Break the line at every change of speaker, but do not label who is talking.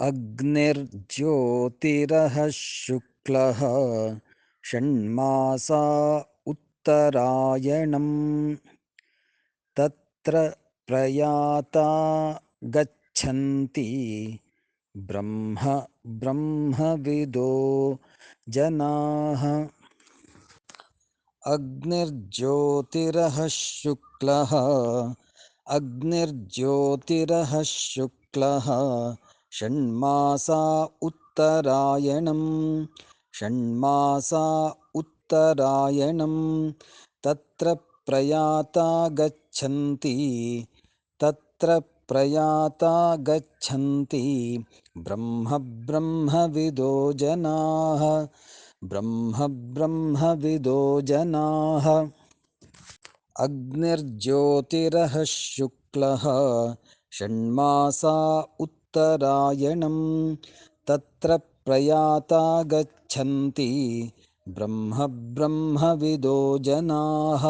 अग्निर्ज्योतिरः शुक्लः षण्मासा उत्तरायणम्। तत्र प्रयाता गच्छन्ति। ब्रह्म ब्रह्मविदो जनाः। अग्निर्ज्योतिरः शुक्लः अग्निर्ज्योतिरः शुक्लः षण्मासा उत्तरायणं षण्मासा उत्तरायणं तत्र प्रयाता गच्छन्ति। तत्र प्रयाता गच्छन्ति। ब्रह्मब्रह्मविदो जनाः। ब्रह्म ब्रह्मविदो जनाः। अग्निर्ज्योतिरः शुक्लः षण्मासा उत्तरायणं तत्र प्रयाता गच्छन्ति ब्रह्म ब्रह्मविदो जनाः